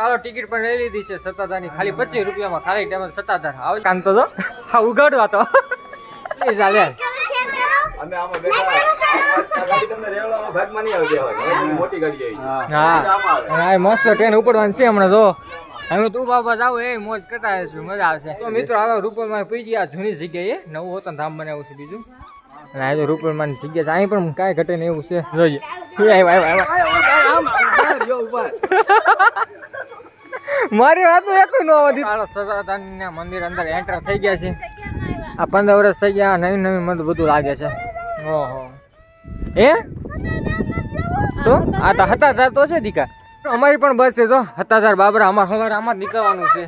હાલો ticket પણ લઈ લીધી છે સત્તાધારની ખાલી પચીસ રૂપિયામાં ખાલી ટાઈમ સત્તાધાર આવે કામ તો હા ઉગાડવા તો એ ચાલે અમે આમાં બેઠા આવી આવી હા આવે મસ્ત ટ્રેન ઉપડવાની છે હમણાં જો હવે તું બાબા જાવ એ મોજ કરતા હશું મજા આવશે તો મિત્રો હાલો રૂપલમાં પી ગયા જૂની જગ્યાએ નવું હોતન ધામ બનાવ્યું છે બીજું અને આ તો રૂપલમાં જગ્યા છે અહીં પણ કાંઈ ઘટે નહીં એવું છે જોઈએ એ આવ્યા, આવ્યા, આવ્યા. મારી વાત એક ન આવતી. સદાદાનના મંદિર અંદર એન્ટર થઈ ગયા છે. આ પંદર વર્ષ થઈ ગયા નવી નવી મને બધું લાગે છે. ઓહો. હે? તો? આ તો હતાધાર તો છે દીકા. અમારી પણ બસ છે જો. હતાધાર બાબરા અમાર સવારે આમાં જ નીકળવાનું છે.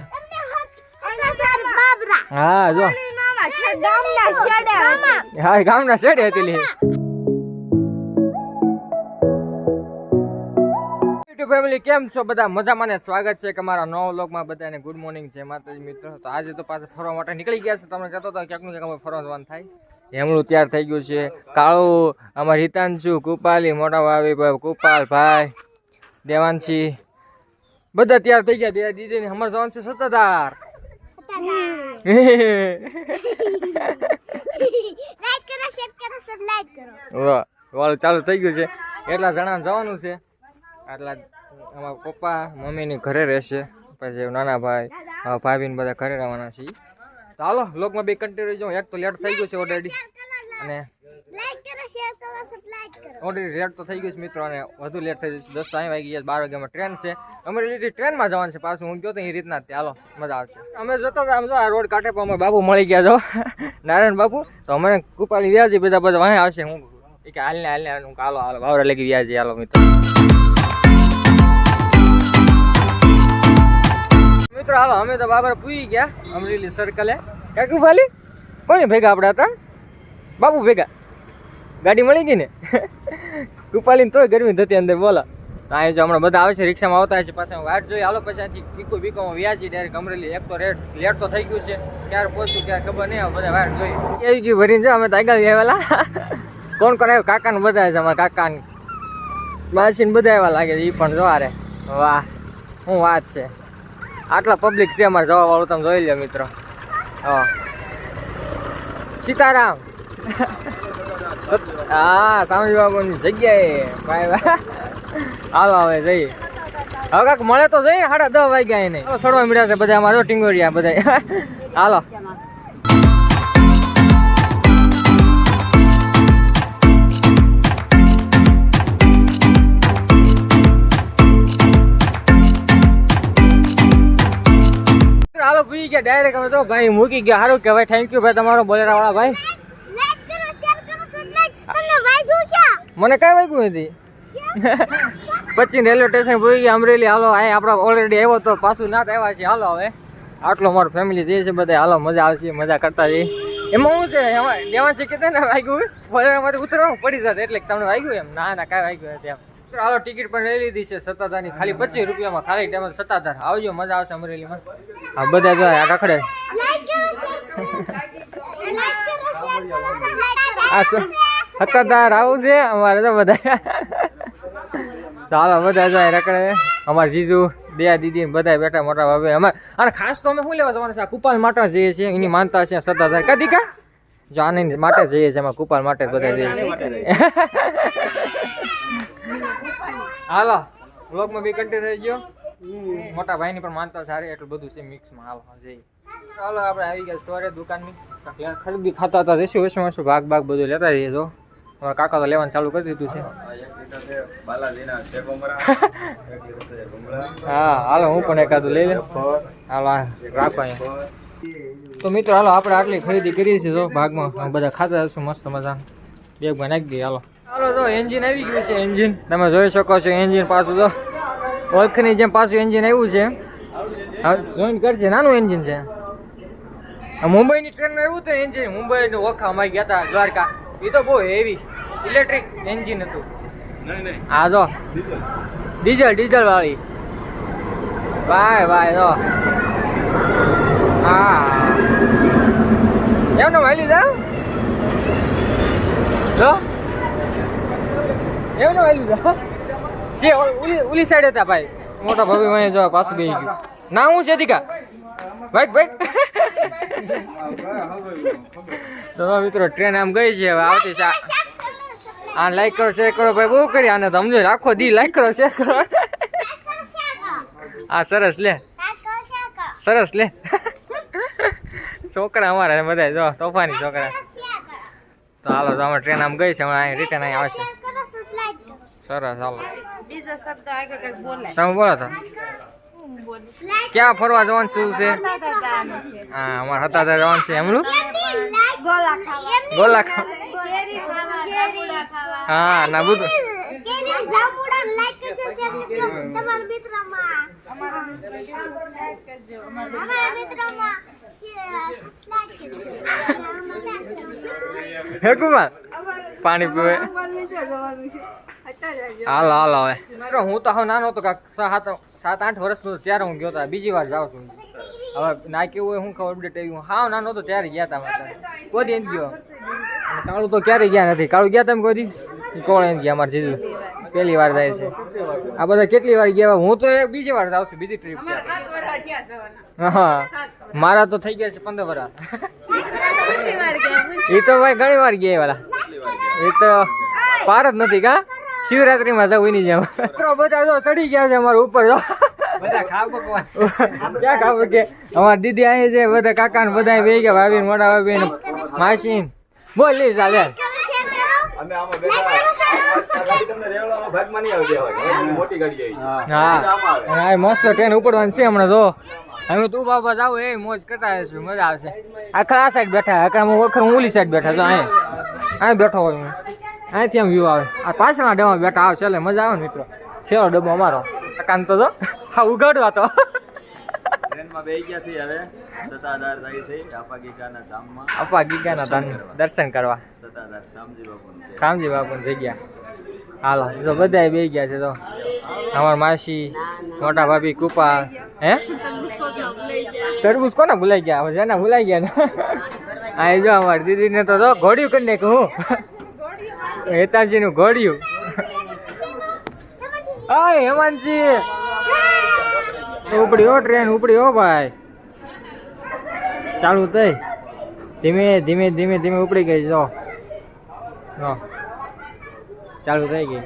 હા જો. હા એ ગામના શેડે હતી લી. ફેમિલી કેમ છો બધા? મજામાં ને સ્વાગત છે કે મારા નવા વ્લોગમાં બધાને. ગુડ મોર્નિંગ છે માતાજી મિત્રો. તો આજે તો પાછા ફરવા માટે નીકળી ગયા છે. તમને કહેતો હતો ક્યાંકનું ક્યાંક અમે ફરવા જવાનું થાય. હેમળું તૈયાર થઈ ગયું છે. કાળું અમારે હિતાંશુ કુપાલી મોટા ભાવી કૃપાલ ભાઈ દેવાંશી. બધા તૈયાર થઈ ગયા. દીદી ને અમાર જવાનું છે સત્તાધાર. વાહ વાળું ચાલુ થઈ ગયું છે. એટલા જણા જવાનું છે. આટલા અમારા પપ્પા, મમ્મીની ઘરે રહેશે. પછી નાના ભાઈ ભાભીને બધા ઘરે રહેવાના છે તો હાલો લોકમાં બે કન્ટિન્યુ જો એક તો લેટ થઈ ગયું છે ઓલરેડી અને ઓલરેડી લેટ તો થઈ ગયું છે મિત્રો, અને વધુ લેટ થઈ જશે દસ સાંઈ વાગી ગયા, બાર વાગ્યામાં ટ્રેન છે. અમારી લીધી ટ્રેનમાં જવાનું છે પાછું. હું ગયો તો એ રીતના જ હાલો, મજા આવશે. અમે જોતા હતા આમ જો, આ રોડ કાંઠે પણ અમે બાપુ મળી ગયા જો નારાયણ બાપુ, તો અમે કૃપાલી વ્યાજી બધા બધા વાંહે આવશે. હું કે હાલને હાલને. હું કાલો હાલો ભાવરા લગી વ્યાજી. હાલો, મિત્રો. મિત્રો હાલો અમે તો બાબર પૂઈ ગયા અમરેલી સર્કલે કાકુ ભાલી કોને ભેગા આપણે હતા? બાબુ ભેગા. ગાડી મળી ગઈ ને? કૃપાલીને તોય ગરમી થતી અંદર બોલો. તો અહીં જો હમણાં બધા આવે છે રિક્ષામાં આવતા હશે પાછા વાટ જોઈએ હાલો પછી પીકો બીકોમાં વ્યાજી ડાયરેક્ટ અમરેલી એક તો રેટ લેટ તો થઈ ગયું છે ક્યારે પહોંચ્યું ક્યારે ખબર નહીં આવે બધા વાટ જોઈ. એવી ગયું ભરીને જો અમે તો આગળ આવેલા કોણ કોણ આવ્યું? કાકાને બધા છે અમારા કાકાને. માસીને બધા એવા લાગે છે એ પણ જો આરે વાહ શું વાત છે. આટલા પબ્લિક છે અમારે જવા વાળું તમે જોઈ લો મિત્રો. હા. સીતારામ. હા સ્વામી બાબુની જગ્યાએ. ભાઈ હાલો હવે જઈએ. હવે કાંક મળે તો જઈએ સાડા દસ વાગ્યા એને. સડવા મળ્યા છે બધા અમારો ટીંગોરિયા બધા. હાલો. ગયા ડાયરેક્ટ અમે તો ભાઈ મૂકી ગયા. સારું કહેવાય. થેન્ક યુ ભાઈ તમારો બોલેરા વાળા ભાઈ મને કઈ વાગ્યું નથી. પછી રેલવે સ્ટેશન ભૂલી ગયા અમરેલી. હાલો અહીં આપણે ઓલરેડી આવ્યો તો પાછું ના આવ્યા છે હાલો હવે. આટલો મારો ફેમિલી જે છે બધા હાલો મજા આવશે મજા કરતા જઈએ. એમાં હું છે દેવાન છે કે વાગ્યું. બોલેરામાંથી ઉતરવાનું પડી જતા એટલે તમને વાગ્યું એમ. ના ના કાંઈ વાગ્યું નથી એમ. હાલો, ટિકિટ પણ લઈ લીધી છે સત્તાધારની. ખાલી પચીસ રૂપિયામાં ખાલી ટેબલ સત્તાધાર. આવજો, મજા આવશે અમરેલીમાં આ બધા જો આ રખડે. સત્તાધાર આવું છે અમારે તો બધા. તો હાલો, બધા જાય રખડે. અમારા જીજુ, દયા દીદી બધા બેઠા મોટા ભાવે અમારે અને ખાસ તો અમે શું લેવા જવાના છે? કુપાલ માટે જઈએ છીએ, એની માનતા છે સત્તાધાર. કદી કા જો આનંદ માટે જઈએ છીએ અમે કુપાલ માટે બધા જઈએ છીએ. હાલો વ્લોગમાં બી કન્ટિન્યુ રહી ગયો. મોટા ભાઈની પણ માનતા સારી એટલું બધું છે મિક્સમાં હાલો જઈ ચાલો આપણે આવી ગયા સ્ટોરે દુકાનની. ખરીદી ખાતા હતા જઈશું ઓછું ઓછું ભાગ ભાગ બધું લેતા રહીએ જો. અમારા કાકા તો લેવાનું ચાલુ કરી દીધું છે. મરા હા હાલો હું પણ એકાદું લઈ લે હાલો રાખો અહીંયા. તો મિત્રો હાલો આપણે આટલી ખરીદી કરીએ છીએ જો ભાગમાં. બધા ખાતા હશું મસ્ત મજા બેગમાં નાખી દઈએ હાલો. હાલો, જો એન્જિન આવી ગયું છે એન્જિન તમે જોઈ શકો છો એન્જિન પાછું, જો. ઓળખની જેમ પાછું એન્જિન આવ્યું છે. હા જોઈન કરશે નાનું એન્જિન છે. મુંબઈની ટ્રેનમાં એવું હતું એન્જિન મુંબઈ ઓખા અમારી ગયા હતા દ્વારકા. એ તો બહુ હેવી ઇલેક્ટ્રિક એન્જિન હતું. નહીં જો. ડીઝલ ડીઝલ વાળી. ભાઈ ભાઈ, જો. હા. એમને વાલી જા જો. એમને વાલી જે ઉલી ઓલી સાઈડ હતા ભાઈ. મોટા ભાભી માં જો પાછું બેસી ગયું. ના, હું છે, દીકા? ભાઈ ભાઈ. તો મિત્રો ટ્રેન આમ ગઈ છે, હવે આવતી છે આ લાઈક કરો શેર કરો, ભાઈ, બહુ કરી. આને સમજો, આખો દી લાઈક કરો શેર કરો. આ સરસ લે. સરસ લે. છોકરા અમારા બધા, જો, તોફાની છોકરા. તો હાલો, તો અમારે ટ્રેન આમ ગઈ છે, હમણાં અહીં રિટર્ન અહીં આવશે સરસ હાલો. બીજો શબ્દ આગળ કંઈક બોલાય. તમે બોલો તો. ક્યાં ફરવા જવાનું શું છે? હા અમારે હતા ત્યાં જવાનું છે એમનું? ગોલા ખાવા. ખા કેરી ખાવા જાંબુડા ખાવા. હા ના બધું કેરી જાંબુડા લાઈક કરજો શેર કરજો. તમારા મિત્રમાં. અમારા મિત્રમાં હે કુમાર? પાણી પીવે. હાલો હાલો હવે. હું તો હવે નાનો હતો કાંક સાત સાત આઠ વર્ષનો ત્યારે હું ગયો હતો બીજી વાર જાઉં છું. હવે ના કેવું હોય હું ખબર અપડેટ આવ્યું હા નાનો હતો ત્યારે ગયા હતા મારે કોઈ દી ગયો. કાળું તો ક્યારેય ગયા નથી? કાળું ગયા તમે કોઈ દી કોણ એમ ગયા અમારે જીજુ? પહેલી વાર જાય છે. આ બધા કેટલી વાર ગયા? હું તો એક બીજી વાર જાઉં છું બીજી ટ્રીપ છે. હા. મારા તો થઈ ગયા છે પંદર વર્ષ એ તો ભાઈ ઘણી વાર ગયા વાલા એ તો પાર જ નથી કા? શિવરાત્રીમાં જવું નહીં જેમ મિત્રો બધા જો સડી ગયા છે અમારા ઉપર જો બધા ખા પકવાન. ક્યાં ખા પકે? અમારા દીદી અહીં છે બધા કાકા ને બધા બે ગયા ભાભી ને મોટા ભાભી ને માસી બોલ લી ચાલે અમે આમાં બેઠા આ ગાડી તમને રેવડાવવાનો ભાગમાં નહીં આવી. દેવાય મોટી ગાડી આવી. હા. અને મસ્ત ટ્રેન ઉપડવાની છે હમણાં તો હવે તું બાબા જાવ એ મોજ કરતા મજા આવશે. આખા આ સાઈડ બેઠા આખા હું ઓખર હું ઓલી સાઈડ બેઠા છો અહીં અહીં બેઠો હોય હું. અહીંથી આમ વ્યૂ આવે. આ પાછળના ડબ્બા બેઠા આવે છેલ્લે મજા આવે મિત્રો. છેલ્લો ડબ્બો અમારો. કાન તો જો હા ઉગાડવા તો. ટ્રેનમાં બેસી ગયા છીએ હવે. સત્તાધાર થાય છે આપા ગીગાના ધામમાં. આપા ગીગાના દર્શન કરવા. સત્તાધાર શામજી બાપુ. શામજી બાપુની જગ્યા. હાલો તો બધા બે ગયા છે તો અમાર માસી મોટા ભાભી કૃપા હે? તરબૂચ કોને ભૂલાઈ ગયા? હવે જેના ભૂલાઈ ગયા ને. આ જો અમારી દીદીને તો ઘોડ્યું ઘોડિયું કરી નાખ્યું હું. હેતાજી નું ઘોડિયું. હાય હેમાંશી ઉપડી હો ટ્રેન, ઉપડી હો ભાઈ. ચાલુ થઈ. ધીમે ધીમે ધીમે ધીમે ઉપડી ગઈ, જો. ચાલુ થઈ ગઈ.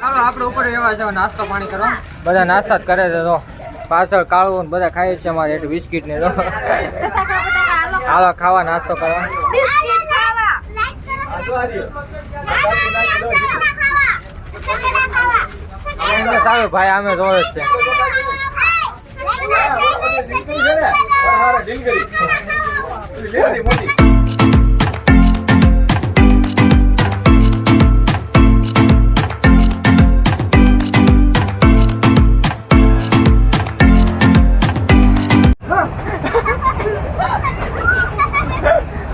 ચાલો, આપણે ઉપર એવા છે નાસ્તો પાણી કરવા બધા નાસ્તા જ કરે છે તો પાછળ કાળું બધા ખાય છે અમારે એટલે બિસ્કિટ ને તો હાલો, ખાવા, નાસ્તો કરવા. સારું ભાઈ અમે જ છે.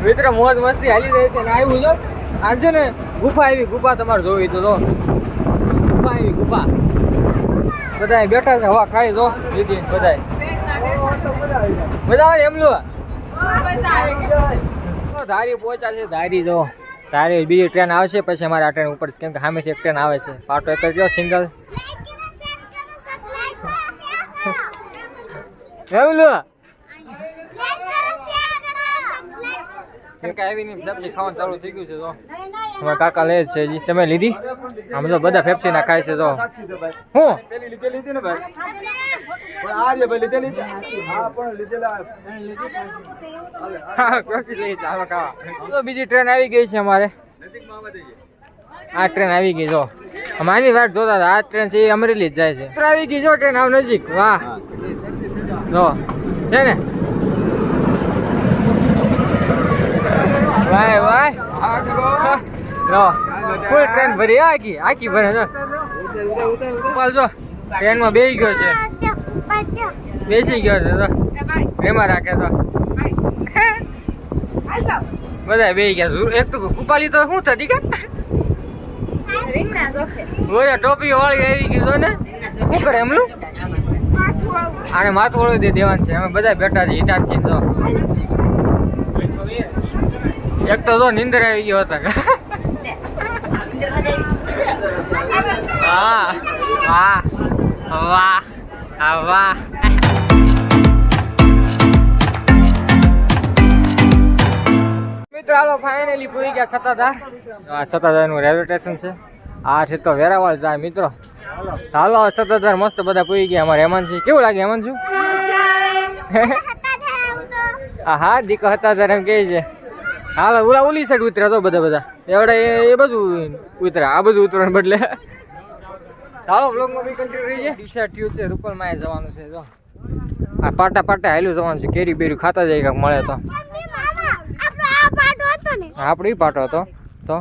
મિત્ર, મોજ મસ્તી હાલી જાય છે ને આવ્યું જો આજે ને ગુફા એવી ગુફા તમારે જોવી તો ગુફા એવી ગુફા. બધા બેઠા છે હવા ખાઈ જો દીદી બધા મજા આવે એમલું તો ધારી પહોંચ્યા છે ધારી જો. ધારી બીજી ટ્રેન આવશે પછી અમારે આ ટ્રેન ઉપર. કેમ કે સામેથી એક ટ્રેન આવે છે. પાટો એક કયો સિંગલ. એમલું કેમ કે આવીને પેપ્સી ખાવાનું ચાલુ થઈ ગયું છે તો. હવે કાકા લે છે જી. તમે લીધી? આમ તો બધા પેપ્સી ના ખાય છે તો. હું? તો બીજી ટ્રેન આવી ગઈ છે અમારે. આ ટ્રેન આવી ગઈ, જો. અમારી વાત જોતા હતા. આ ટ્રેન છે એ અમરેલી જ જાય છે. આવી ગઈ, જો ટ્રેન, આવ નજીક. વાહ. જો. છે ને? વાય ભાઈ. જો ફૂલ ટ્રેન ભરી આખી. આખી ભરે જો. પાલ જો. ટ્રેનમાં બેસી ગયો છે. બેસી ગયો છે તો એમાં રાખે તો બધા બેસી ગયા એક તો કુપાલી તો શું થતી કે? ઓરે ટોપી વાળી આવી ગયું ને. શું કરે એમનું? આને માથું વળું દે દેવાનું છે. અમે બધા બેઠા છે હિટાચી તો એક તો જો નીંદર આવી ગયો હતા. હા વાહ વાહ આ વાહ. મિત્રો હાલો ફાઇનલી પૂરી ગયા સત્તાધાર. આ સત્તાધારનું રેલવે સ્ટેશન છે. આ છે તો વેરાવળ જાય મિત્રો. હાલો સત્તાધાર મસ્ત બધા પૂરી ગયા. અમારે છે. કેવું લાગે છું હા હા દીકો હતા એમ કે છે. હાલો ઓલા ઓલી સાઈડ ઉતર્યા તો બધા બધા. એવડે એ બધું ઉતર્યા. આ બધું ઉતરણ બદલે. હાલો બ્લોગમાં બી કન્ટિન્યુ રહી છે ટી શર્ટ ટ્યુબ છે રૂપલમાં જવાનું છે જો. આ પાટા પાટા હાલ્યું જવાનું છે કેરી બેરી ખાતા જાય કાંઈક મળે તો. આપડે પાટો હતો આપણે પાટો તો? તો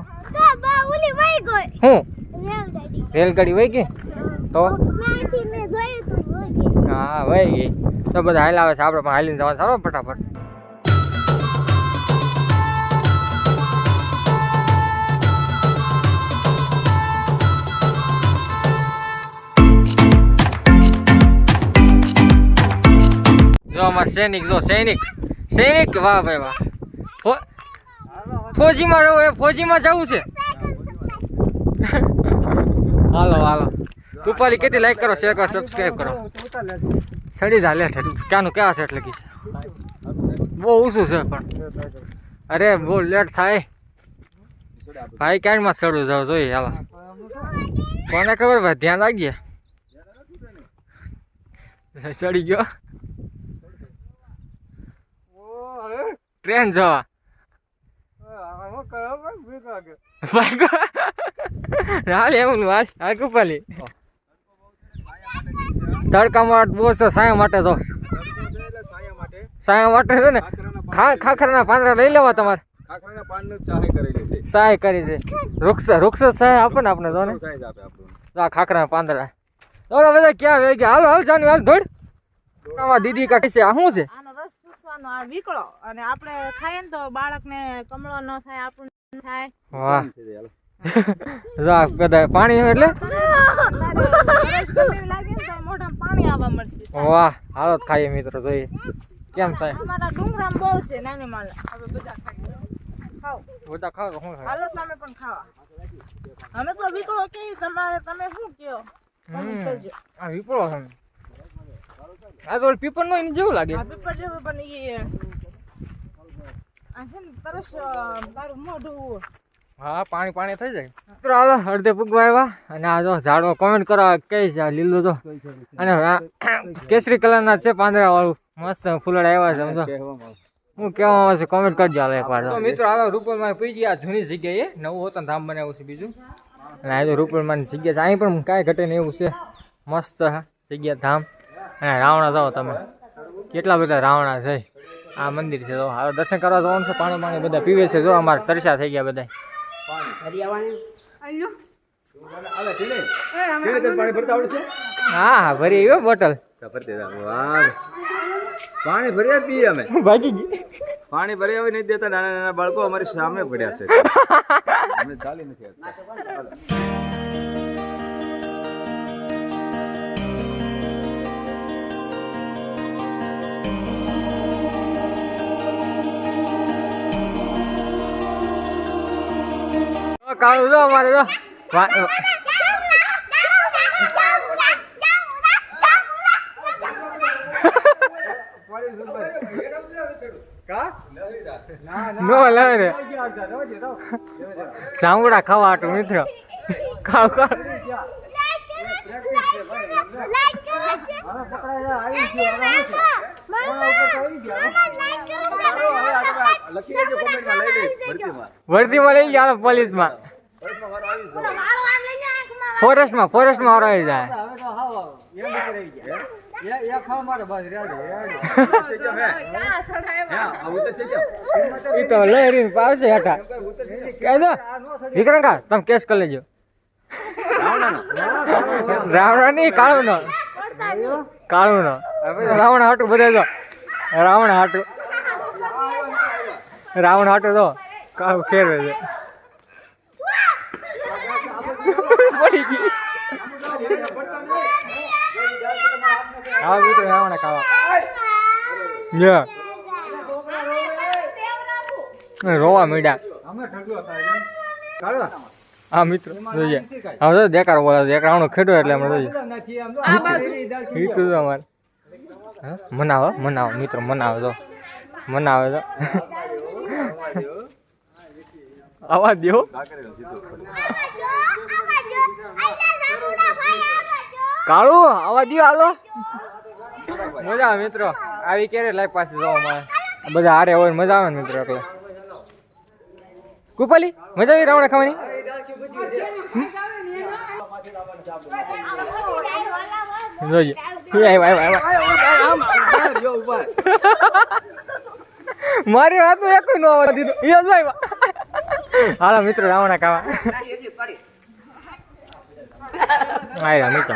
બા ઓલી વહી ગઈ. હું? રેલગાડી. વહી ગઈ? તો? હા વહી ગઈ. તો બધા હાલ આવે છે આપણે પણ હાલીને જવાનું સારો ફટાફટ. જો અમાર સૈનિક, જો સૈનિક સૈનિક, વાહ ભાઈ વાહ. ફોજીમાં જવું એ ફોજીમાં જવું છે. હાલો હાલો. રૂપાલી કેટલી લાઈક કરો શેર કરો સબસ્ક્રાઈબ કરો. સડી જા લેટ ક્યાંનું કેવા સેટ લગી છે? બહુ ઊંચું છે પણ. અરે, બહુ લેટ થાય. ભાઈ ક્યાંકમાં ચડવું જાવ જોઈએ, હાલો. કોને ખબર, ભાઈ, ધ્યાન લાગીએ ચડી ગયો. ટ્રેન જવા. હાલ એવું હાલ હાલ કુપાલી. તડકામાં બહુ છે, સાયા માટે તો. સાયા માટે છે ને, ખા પાંદડા લઈ લેવા તમારે. ખાખરાના કરી છે. વૃક્ષ વૃક્ષ સહાય આપે ને આપણે આ ખાખરાના પાંદડા. ઓલા બધા ક્યાં વહી ગયા હાલો, હાલ જાની હાલ આમાં દીદી કાકી છે. આ શું છે? ચૂસવાનો આ વીકળો. અને આપણે ખાઈએ ને તો બાળકને કમળો ન થાય આપણને ન થાય. વાહ. જો આ બધા પાણી એટલે? પાણી આવવા મળશે વાહ હાલો ખાઈએ મિત્રો જોઈએ. કેમ થાય? અમારા ડુંગરામ બહુ છે નાની માલ. હવે બધા ખાઓ. બધા ખાઓ હાલો તમે પણ ખાવા. અમે તો વીકળો કે તમારે તમે શું કયો? આ વિપળો છે આ તો પીપર નો એને જેવું લાગે. આ પેપર જેવું પણ એ. આ છે ને તરસ તારું મોઢું. હા પાણી પાણી થઈ જાય. મિત્રો હાલો અડધે પૂગવા આવ્યા અને આ જો ઝાડો કોમેન્ટ કરો કઈ છે લીલું તો અને કેસરી કલરના છે પાંદડા વાળું મસ્ત ફૂલડા આવ્યા છે સમજો હું કેવા આવે છે કોમેન્ટ કરજો હાલો એકવાર. તો મિત્રો હાલો રૂપલમાં પી ગયા જૂની જગ્યાએ. નવું હોતા ધામ બનાવ્યું છે બીજું. અને આ જો રૂપલમાં જગ્યા છે. અહીં પણ કાંઈ ઘટે નહીં એવું છે. મસ્ત જગ્યા ધામ. અને રાવણા જાઓ તમે. કેટલા બધા રાવણા છે? આ મંદિર છે તો હવે દર્શન કરવા જવાનું છે પાણી પાણી બધા પીવે છે જો. અમારે તરસા થઈ ગયા બધા હા હા ભરી આવ્યો બોટલ. પાણી ભર્યા પીએ અમે. ભાગી ગઈ. પાણી ભર્યા હોય નહીં દેતા નાના નાના બાળકો અમારી સામે પડ્યા છે. અમે ચાલી નથી શકતા. કાળું જો અમારે જો વા- નો લાવે રે જાંબુડા ખાવા હાટું મિત્ર ખાવ ખાવ લાઈક કરો છે લખી દેજો કોમેન્ટમાં લઈ વર્દીમાં લઈ ગયા પોલીસમાં. ફોરેસ્ટમાં ફોરેસ્ટમાં વાળો આવી જાય. તો લહેરી પાવશે હેઠા. કહી દો. વિક્રંકા તમે કેસ કરી લેજો. રાવણ નહીં કાળું નો કાળું નો રાવણ હાટું બધા જો. રાવણ હાટું. રાવણ હાટો તો કાળું ફેરવે છે. પડી ગઈ હા મિત્રો રાવણ. રોવા મીડા કાઢો. હા મિત્રો જોઈએ. હવે તો દેકાર બોલે દેકારનો ખેડો એટલે હમણાં જોઈએ હીટું તો અમારે. હા? મનાવો મનાવો મિત્રો મનાવે તો. મનાવે તો. આવા દ્યો કાળુ આવા દ્યો હાલો. મજા આવે મિત્રો. આવી ક્યારે લાઈફ પાસે જોવા મળે? બધા હારે હોય મજા આવે ને મિત્રો એટલે કુપાલી મજા આવી રાવણા ખાવાની? જોઈએ આવ્યા, આવ્યા, આવ્યા. મારી વાતનું એક નો આવવા દીધું. એ જ આવ્યા હાલો મિત્રો રાવણા ખાવા. આયા મિત્રો.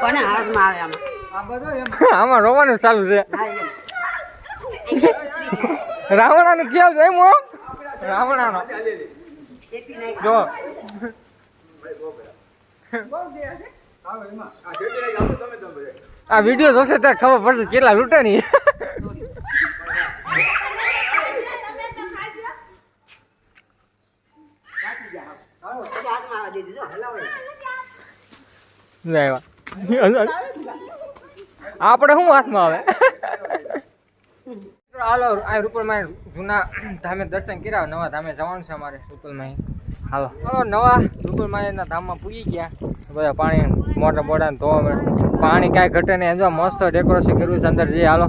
કોને આવે આમાં? આમાં રોવાનું ચાલુ છે. રાવણાનું ખ્યાલ છે એમ રાવણાનો. જો. આ વીડિયો જોશે ત્યારે ખબર પડશે કેટલા લૂંટે ની હાથમાં આવે દીધું જો લે આવ્યા. આપણે શું હાથમાં આવે? હાલો આ રૂપલમાં જૂના ધામે દર્શન કર્યા નવા ધામે જવાનું છે અમારે રૂપલમાં હાલો. હાલો નવા રૂપલમાં ધામમાં પૂગી ગયા. બધા પાણી મોટા મોટા ધોવા પાણી કાંઈ ઘટે નહીં. એમ મસ્ત ડેકોરેશન કર્યું છે અંદર જઈએ હાલો.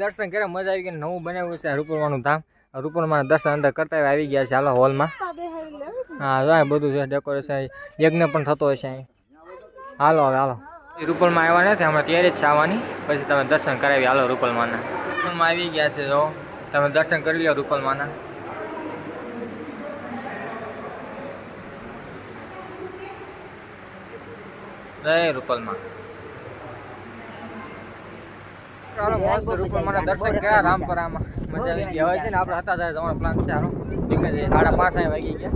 દર્શન કર્યા, મજા આવી ગઈ નવું બનાવ્યું છે રૂપલમાનું ધામ. રૂપરમાં દર્શન અંદર કરતા આવી ગયા છે, હાલો હોલમાં. હા, જો બધું છે ડેકોરેશન યજ્ઞ પણ થતો હોય છે હાલો હવે, હાલો. રૂપલમાં આવ્યા નથી, હમણાં ત્યારે જ આવવાની. પછી તમે દર્શન કરાવી, હાલો રૂપલમાના રૂપલમાં આવી ગયા છે, જો. તમે દર્શન કરી લો રૂપલમાના જય રૂપલમાં ચાલો મસ્ત રૂપલમાના દર્શન કર્યા રામપરામાં મજા આવી ગઈ હવે છે ને આપણે હતા ત્યારે તમારો પ્લાન છે હાલો નીકળી જઈએ સાડા પાંચ અહીં વાગી ગયા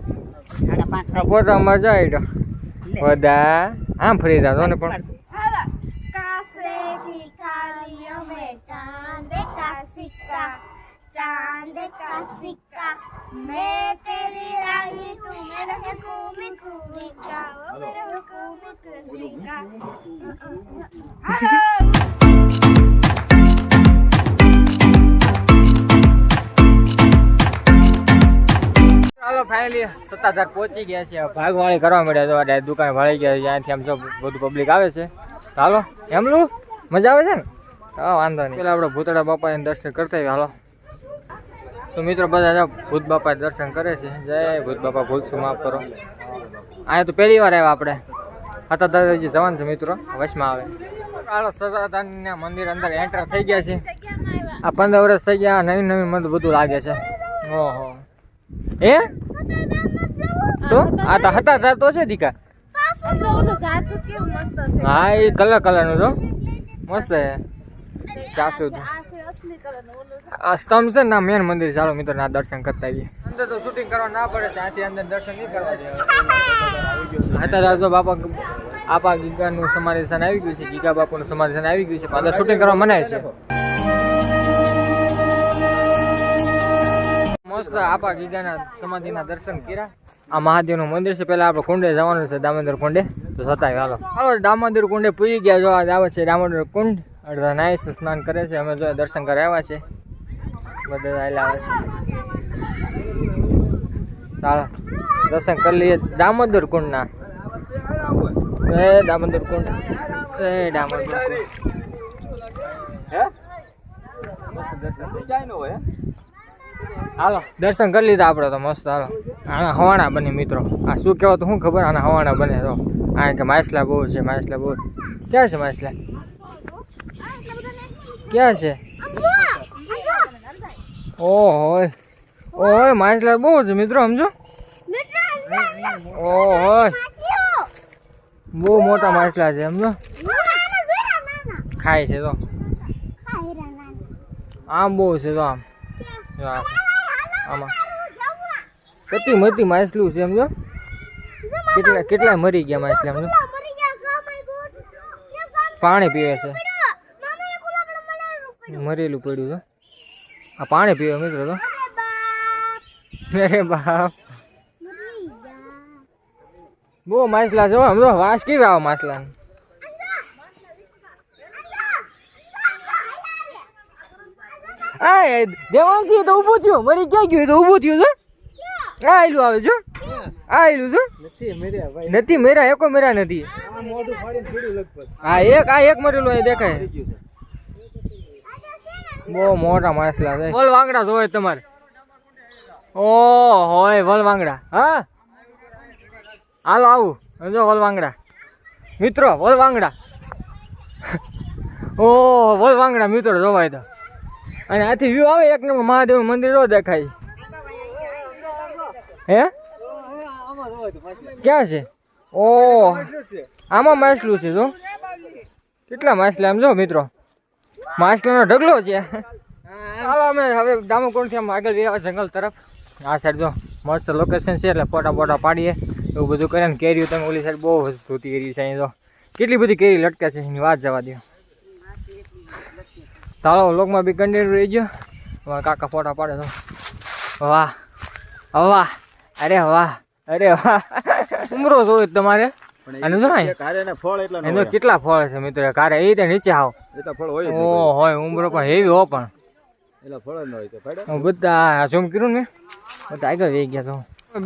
સાડા પાંચ આ ફોટો મજા આવી ગયો બધા આમ ફરી જાતો ને પણ कासे की थालियों में चांद का सिक्का चांद का सिक्का मैं तेरी रानी तू मेरा हुकुम हुकुम का वो मेरा हुकुम हुकुम ચાલો ફાઇનલી સત્તાધાર પહોંચી ગયા છે. ભાગવાળી કરવા મળ્યા તો દુકાન ભાળી ગયા ત્યાંથી આમ જો બધું પબ્લિક આવે છે. હાલો એમલું મજા આવે છે ને? હા, વાંધો નહીં. પેલા આપણે ભૂતળા બાપાને દર્શન કરતા હાલો. તો મિત્રો, બધા ભૂત બાપા દર્શન કરે છે. જય ભૂત બાપા ભૂલશું માફ કરો. અહીંયા તો પહેલી વાર આવ્યા આપણે. હતા દાદાજી જવાન છે મિત્રો. વચમાં આવે. હાલો સત્તાધારના મંદિર અંદર એન્ટર થઈ ગયા છે. આ પંદર વર્ષ થઈ ગયા. નવીન નવીન મને બધું લાગે છે. ઓહો. એ તો? આ તો હતા હતા તો છે દીકા. હા એ કલર કલરનું તો. મસ્ત છે. ચાસુ આ સ્તંભ છે ને ના મેન મંદિર. ચાલો મિત્રો ના દર્શન કરતા આવીએ. અંદર તો શૂટિંગ કરવા ના પડે ત્યાંથી અંદર દર્શન નહીં કરવા દે હતા તો બાપા આપા ગીગાનું સમાધિ સ્થાન આવી ગયું છે ગીગા બાપુનું સમાધિ સ્થાન આવી ગયું છે અંદર શૂટિંગ કરવા મનાય છે. મસ્ત આપા ગીગાના સમાધિના દર્શન કર્યા. આ મહાદેવનું મંદિર છે. પહેલા આપણે કુંડે જવાનું છે દામોદર કુંડે. તો સતાય હાલો. હાલો દામોદર કુંડે પૂરી ગયા. જો આવે છે દામોદર કુંડ. અડધા નાય છે સ્નાન કરે છે. અમે જો દર્શન કરવા આવ્યા છે. બધા આવેલા આવે છે. ચાલો દર્શન કરી લઈએ. દામોદર કુંડના. એ દામોદર કુંડ. એ દામોદર કુંડ. હે? દર્શન થઈ જાય ને હોય હે? હાલો, દર્શન કરી લીધા આપણે તો મસ્ત, હાલો. આના હવાણા બને મિત્રો. આ શું કહેવાય તો શું ખબર? આના હવાણા બને તો. આ કે માછલા બહુ છે, માછલા બહુ. ક્યાં છે માછલા? ક્યાં છે? ઓહોય. ઓય માછલા બહુ છે મિત્રો, સમજો. ઓહોય. બહુ મોટા માછલા છે, સમજો. ખાય છે તો. આમ બહુ છે તો આમ. આમાં. કેટલી મોટી માછલું છે એમ જો? કેટલા કેટલા મરી ગયા માછલા સમજો પાણી પીવે છે. મરેલું પડ્યું. તો આ પાણી પીવે મિત્રો તો. અરે બાપ. બહુ માછલા છે વાસ કેવી આવે માછલા આ દેવાંશી તો ઊભું થયું. મરી ક્યાં ગયું તો ઊભું થયું છે? આ આયલું આવે છે આ આયલું છે નથી મેરા એકો મેરા નથી. હા એક આ એક મરેલું અહીં દેખાય. બહુ મોટા માછલા છે. વલ વાંગડા જોવે તમારે. ઓ હોય વલ વાંગડા. હા? હાલો આવું. જો વલ વાંગડા. મિત્રો વલ વાંગડા. ઓ વલ વાંગડા મિત્રો જોવાય તો. અને આથી વ્યૂ આવે, એક નંબર મહાદેવ મંદિર રો દેખાય. હે? ક્યાં છે? ઓ, આમાં માછલું છે, જો. કેટલા માછલા આમ જો, મિત્રો. માછલાનો ઢગલો છે. હાલો અમે હવે દામોકોણથી આમ આગળ જઈએ જંગલ તરફ. આ સાઈડ જો, મસ્ત લોકેશન છે, એટલે ફોટા ફોટા પાડીએ. એવું બધું કરીને કેરીઓ તમે ઓલી સાઈડ બહુ ધોતી કેરી છે અહીં, જો. કેટલી બધી કેરી લટકે છે, એની વાત જવા દો ચાલો લોકમાં બી કન્ટિન્યુ રહી ગયો. અમારા કાકા ફોટા પાડે તો વાહ વાહ અરે વાહ અરે વાહ. ઉમરો જોયો તમારે? એનો કેટલા ફળ છે મિત્રો? કારે એ તો નીચે આવો. ફળ હોય જ ઓ હોય ઉમરો પણ હેવી હો પણ. બધા ઝૂમ કર્યું ને બધા આગળ વહી ગયા તો.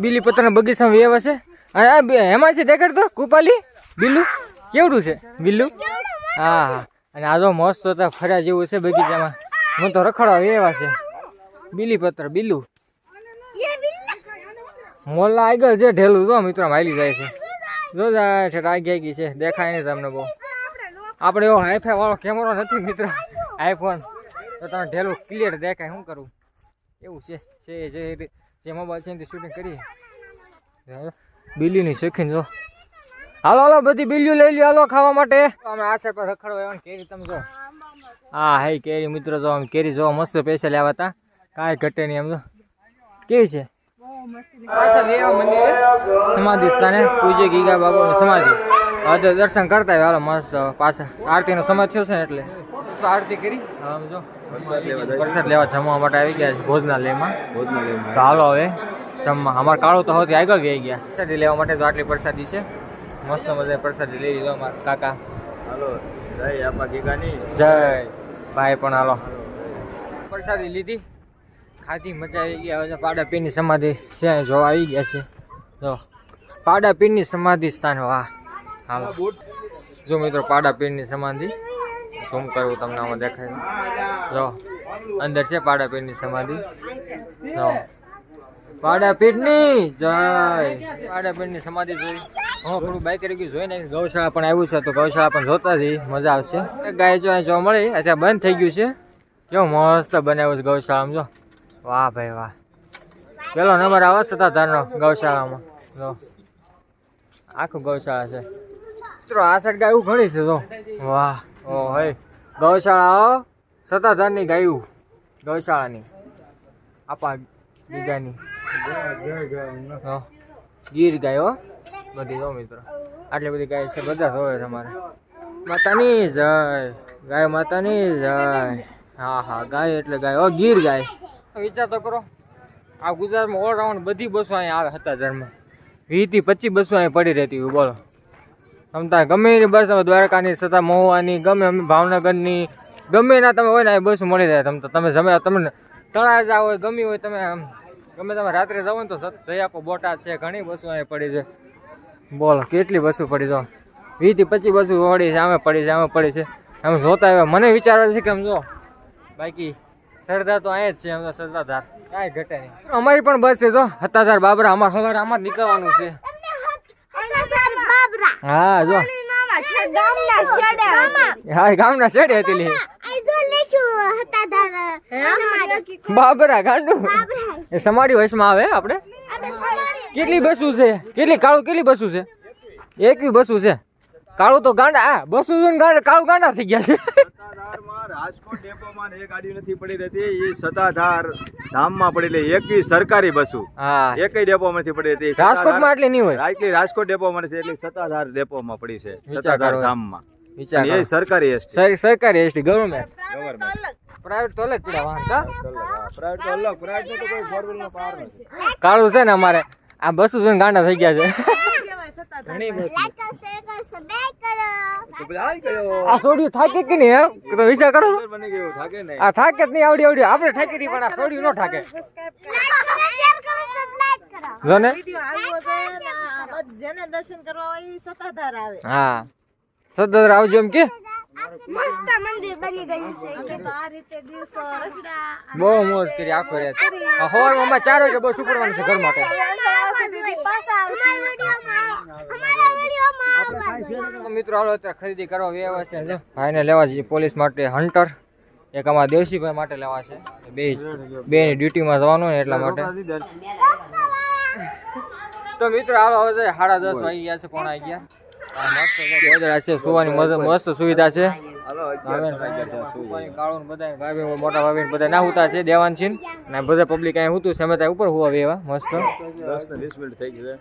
બીલી પત્રના બગીચામાં વ્યવ છે. અને એમાં છે દેખાડતો તો બિલ્લુ બિલ્લું કેવડું છે? બિલ્લું? હા હા. અને આ તો મસ્ત હતા ફર્યા જેવું છે બગીચામાં. હું તો રખડવા એવા છે. બિલી પત્ર બીલું મોલના આગળ જે ઢેલું તો મિત્રો માલી જાય છે. જો આગી ગઈ છે, દેખાય નહીં તમને બહુ. આપણે એવો હાઈફાઈ વાળો કેમેરો નથી મિત્રો. આઈફોન. તો તમે ઢેલું ક્લિયર દેખાય શું કરું? એવું છે જે મોબાઈલ છે શૂટિંગ કરીએ. બિલીની શોખીન જો. હાલો હાલો બધી બિલ્યું લઈ લ્યો હાલો ખાવા માટે. અમે આશે પર રખડો આવ્યા કેરી તમે જો. હા હે કેરી મિત્રો જો આમ કેરી જોવા મસ્ત પૈસા લેવા હતા. કાંઈ ઘટે નહીં એમ જો. કેવી છે? સમાધિ સ્થાને પૂજ્ય ગીગા બાબાની સમાધિ. હવે તો દર્શન કરતા આવ્યા હાલો મસ્ત પાછા. આરતીનો સમય થયો છે ને એટલે. આરતી કરી. આમ જો. પ્રસાદ લેવા જમવા માટે આવી ગયા છે ભોજનાલયમાં. ભોજનાલયમાં. તો હાલો હવે જમવા. અમારે કાળું તો હોતી આગળ વ્યાઈ ગયા. પ્રસાદી લેવા માટે તો આટલી પ્રસાદી છે. મસ્ત મજા પ્રસાદી લઈ લીધો અમારા. કાકા. હાલો જય આપા ગીગાની. જય. ભાઈ પણ હાલો. પ્રસાદી લીધી. ખાધી મજા આવી ગઈ. હવે પાડા પીરની સમાધિ છે. જોવા આવી ગયા છે. જો. પાડા પીરની સમાધિ સ્થાન વાહ હાલો. જો મિત્રો પાડા પીરની સમાધિ. શું કરવું તમને આમાં દેખાય. જો. અંદર છે પાડા પીરની સમાધિ. જો. પાડા પીરની જય. પાડા પીરની સમાધિ જોઈ. હું થોડું બાઈક કરી ગયું, જોઈ ને ગૌશાળા પણ આવ્યું છે, તો ગૌશાળા પણ જોતા મજા આવશે. ગાય જો જોવા મળી અત્યારે બંધ થઈ ગયું છે. કેવું મસ્ત બનાવ્યું છે ગૌશાળામાં, જો. વાહ ભાઈ વાહ. પેલો નંબર આવે સત્તાધારનો ગૌશાળામાં. જો. આખું ગૌશાળા છે. મિત્રો, આ સાઈડ ગાયું ઘણી છે, જો. વાહ. ઓ, હે. ગૌશાળા સત્તાધારની ગાયું. ગૌશાળાની. આપા હો. ગીર ગાય, હો. બધી જો મિત્રો. આટલી બધી ગાય છે, બધા જોવે તમારે. માતાની જય. ગાય માતાની જય. હા હા, ગાય એટલે ગાય. હો, ગીર ગાય. વિચાર તો કરો. આ ગુજરાતમાં ઓલરાઉન્ડ બધી બસો અહીંયા આવે હતા ધર્મ. વીસથી પચીસ બસો અહીંયા પડી રહેતી હોય, બોલો. તમતા ગમે એની બસ તમે દ્વારકાની સતા મહુવાની, ગમે અમે ભાવનગરની, ગમે ના તમે હોય ને બસ મળી જાય. તમ તમે જમે તમને તળાજા હોય, ગમી હોય, તમે ગમે તમે રાત્રે જાઓ ને તો જઈ આપો બોટાદ છે ઘણી બસો અહીંયા પડી છે. બોલો કેટલી બસો પડી જો વીસથી પચીસ બસો પડી છે આમે પડી છે આમે પડી છે. આમ જોતા આવ્યા. મને વિચારવા છે કે આમ જો બાકી સરદાર તો અહીંયા જ છે એમ તો સરદાર કાંઈ ઘટે નહીં. અમારી પણ બસ છે જો. હતાધાર બાબરા અમારે સવારે આમાં જ નીકળવાનું છે. હા જો. હા ગામના શેડે હતી. બાબરા ગાંડુ. બાબરા. એ સમાડી વયસમાં આવે આપણે? કેટલી બસું છે? કેટલી કાળું કેટલી બસું છે? એકવી બસું છે. કાળું તો ગાંડા હા બસું છે ગાંડા કાળું ગાંડા થઈ ગયા છે. રાજકોટ ડેપોમાં એ ગાડી નથી પડી રહેતી. એ સત્તાધાર ધામમાં પડેલી એકવી સરકારી બસો. હા. ડેપોમાં નથી પડી રહેતી. રાજકોટમાં એટલી નહીં હોય. એટલી રાજકોટ ડેપોમાં નથી એટલી સતાધાર ડેપોમાં પડી છે. સતાધાર ધામમાં. એ સરકારી એસટી. સરકારી એસટી ગવર્મેન્ટ ગવર્મેન્ટ. પ્રાઇવેટ તો અલગ પીડા વાહન કા? પ્રાઇવેટ તો અલગ પ્રાઇવેટ તો કોઈ ફોર વ્હીલનો પાર નથી. કાળું છે ને અમારે. આ બસું જોઈને ગાંડા થઈ ગયા છે. ઘણી બસ લાઈક શેર સબસ્ક્રાઇબ કરો. તો પછી આઈ આ સોડિયું થાકે કે નહીં હે તો વિચાર કરો. બની ગયો થાકે નહીં. આ થાકે જ નહીં આવડી આવડી. આપણે થાકી નહીં પણ આ સોડિયું ન થાકે સબસ્ક્રાઇબ કરો. લાઈક કરો, શેર કરો, સબસ્ક્રાઇબ કરો. જો ને આવ્યો છે આ બધ- જેને દર્શન કરવા હોય સતાધાર આવે. હા. સતાધાર આવજો એમ કે? મસ્ત મંદિર બની ગયું છે. અમે તો આ રીતે દિવસો રખડા બહુ મોજ કરી આખો રાત. આ મમ્મા ચાર વાગે બસ ઉપડવાનું છે ઘર માટે. મિત્રો હાલો અત્યારે ખરીદી કરવા વ્યવહાર છે. જો ભાઈને લેવા છે પોલીસ માટે હન્ટર એક અમારા દેવસીભાઈ માટે લેવા છે. બે બે ની ડ્યુટીમાં જવાનું ને એટલા માટે. તો મિત્રો હાલો હવે સાડા દસ વાગી ગયા છે કોણ આવી ગયા છે સુવાની મસ્ત- સુવિધા છે. મોટા ભાભી બધા ના હુતા છે ને બધા પબ્લિક અહીંયા હુતું છે ઉપર હુવા એવા મસ્ત. દસ ને વીસ મિનિટ થઈ ગયું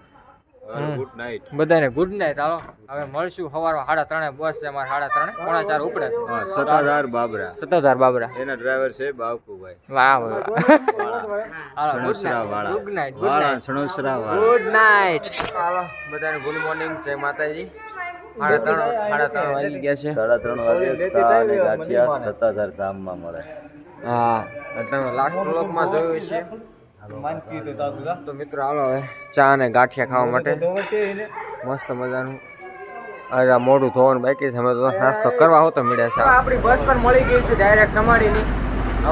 ગુડ નાઇટ બધાને ગુડ નાઇટ હાલો. હવે મળશું સવારમાં સાડા ત્રણે બસ છે અમારે સાડા ત્રણે. પોણા ચાર ઉપડે છે. સત્તાધાર બાબરા. સત્તાધાર બાબરા. એના ડ્રાઈવર છે બાવકુભાઈ વાહ વાહ સણોસરા વાળા ગુડ નાઇટ વાળા સણોસરા વાળા ગુડ નાઇટ હાલો બધાને ગુડ મોર્નિંગ જય માતાજી. સાડા ત્રણ સાડા ત્રણ વાગી ગયા છે. સાડા ત્રણ વાગે અને ગાંઠિયા સત્તાધાર ધામમાં મળે હા તમે લાસ્ટ બ્લોકમાં જોયું છે તો મિત્રો હાલો હવે ચા અને ગાંઠિયા ખાવા માટે. મસ્ત મજાનું. અરે મોઢું ધોવાનું બાકી છે. અમે તો નાસ્તો કરવા હોતો મળ્યા છે. આપણી બસ પણ મળી ગઈ છે ડાયરેક્ટ સમાડીની.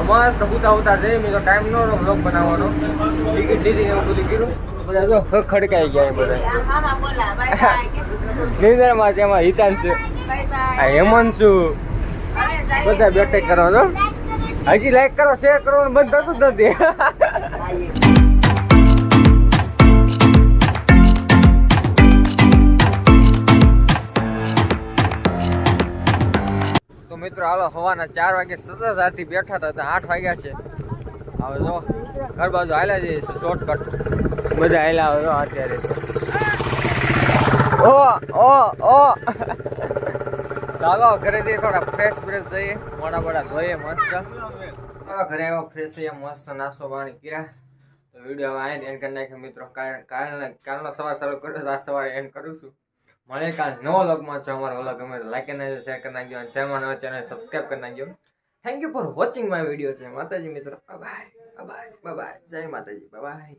મસ્ત હુતા હુતા જઈ મેં તો ટાઈમ નો બ્લોગ બનાવવાનો. ટિકિટ લીધી એવું બધું કર્યું બધા જો ખડકાઈ ગયા બધા. નિંદરમાં છે, એમાં હિતાંશુ આ હેમાંશુ બધા બેટે કરો છો હજી લાઈક કરો શેર કરો બંધ થતું જ નથી. મિત્રો, હાલો, સવારના ચાર વાગે સતત આથી બેઠા હતા ત્યાં આઠ વાગ્યા છે. હવે જો, ઘર બાજુ હાલ્યા જઈએ શોર્ટકટ બધા હાલ્યા આવે અત્યારે. ઓ ઓ ઓ. ચાલો, ઘરે જઈએ થોડા ફ્રેશ ફ્રેશ જઈએ. મોડા મોડા ધોઈએ મસ્ત. ઘરે આવ્યો ફ્રેશ થઈએ, મસ્ત નાસ્તો પાણી કર્યા. તો વીડિયો હવે આઈને એન્ડ કરી નાખ્યો મિત્રો. કાલ કાલ, કાલનો સવાર ચાલુ કર્યો આજ સવારે એન્ડ કરું છું. મળે કાલ નવો લગમાં છે અમારો અલગ ગમે તો લાઈક કરી નાખજો શેર કરી નાખજો અને જેમાં નવા ચેનલ સબસ્ક્રાઈબ કરી નાખજો. Thank you for watching my video છે માતાજી મિત્રો. બાય બાય બાય જય માતાજી. બાય